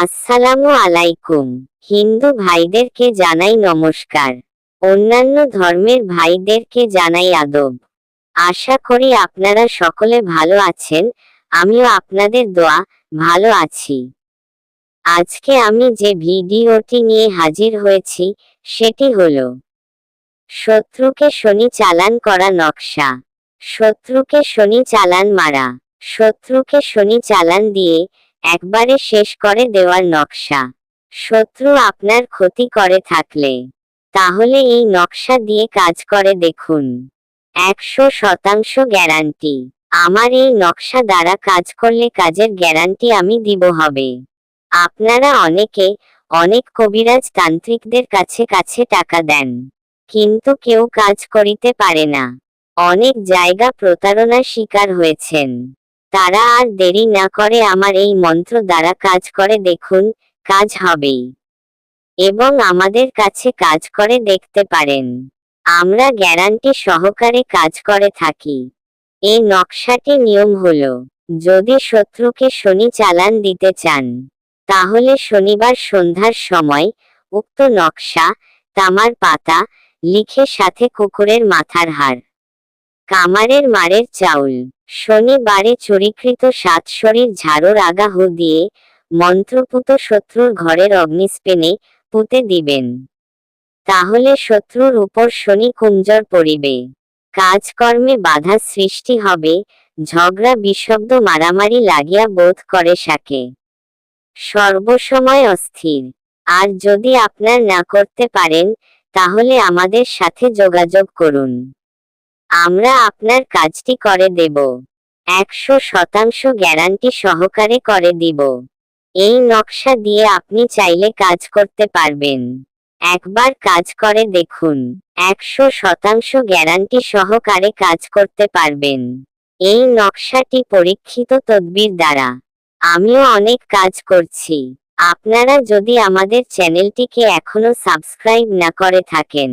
আসসালামু আলাইকুম। হিন্দু ভাইদেরকে জানাই নমস্কার। অন্যান্য ধর্মের ভাইদেরকে জানাই আদব। আশা করি আপনারা সকলে ভালো আছেন, আমিও আপনাদের দোয়া, ভালো আছি। আজকে আমি যে ভিডিওটি নিয়ে হাজির হয়েছি, সেটি হলো শত্রুকে শনি চালান করা নকশা। শত্রুকে শনি চালান মারা। শত্রুকে শনি চালান দিয়ে একবারে শেষ করে দেওয়ার নকশা। শত্রু আপনার ক্ষতি করে থাকলে। তাহলে এই নকশা দিয়ে কাজ করে দেখুন। একশো শতাংশ গ্যারান্টি। আমার এই নকশা দ্বারা কাজ করলে কাজের গ্যারান্টি আমি দিব হবে। আপনারা অনেকে অনেক কবিরাজ তান্ত্রিকদের কাছে কাছে টাকা দেন। কিন্তু কেউ কাজ করিতে পারে না। অনেক জায়গা প্রতারণার শিকার হয়েছেন। তারা আর দেরি না করে আমার এই মন্ত্র দ্বারা কাজ করে দেখুন, কাজ হবেই। এবং আমাদের কাছে কাজ করে দেখতে পারেন। আমরা গ্যারান্টি সহকারে কাজ করে থাকি। এই নকশাটি নিয়ম হলো, যদি শত্রুকে শনি চালান দিতে চান, তাহলে শনিবার সন্ধ্যার সময় উক্ত নকশা, তামার পাতা, লিখে সাথে কুকুরের মাথার হাড়। কামারের মারের চাউল। শনিবারে চুরিকৃত সাত শরীর ঝাড়ুর আগাহ দিয়ে মন্ত্রপুত শত্রুর ঘরের অগ্নিস্পেনে পুঁতে দিবেন। তাহলে শত্রুর উপর শনি কুঞ্জর পড়িবে। কাজকর্মে বাধা সৃষ্টি হবে, ঝগড়া বিশব্দ মারামারি লাগিয়া বোধ করে সাকে সর্বসময় অস্থির। আর যদি আপনার না করতে পারেন, তাহলে আমাদের সাথে যোগাযোগ করুন। আমরা আপনার কাজটি করে দেব। একশো শতাংশ গ্যারান্টি সহকারে করে দিব। এই নকশা দিয়ে আপনি চাইলে কাজ করতে পারবেন। একবার কাজ করে দেখুন, একশো শতাংশ গ্যারান্টি সহকারে কাজ করতে পারবেন। এই নকশাটি পরীক্ষিত তদবির দ্বারা। আমিও অনেক কাজ করছি। আপনারা যদি আমাদের চ্যানেলটিকে এখনও সাবস্ক্রাইব না করে থাকেন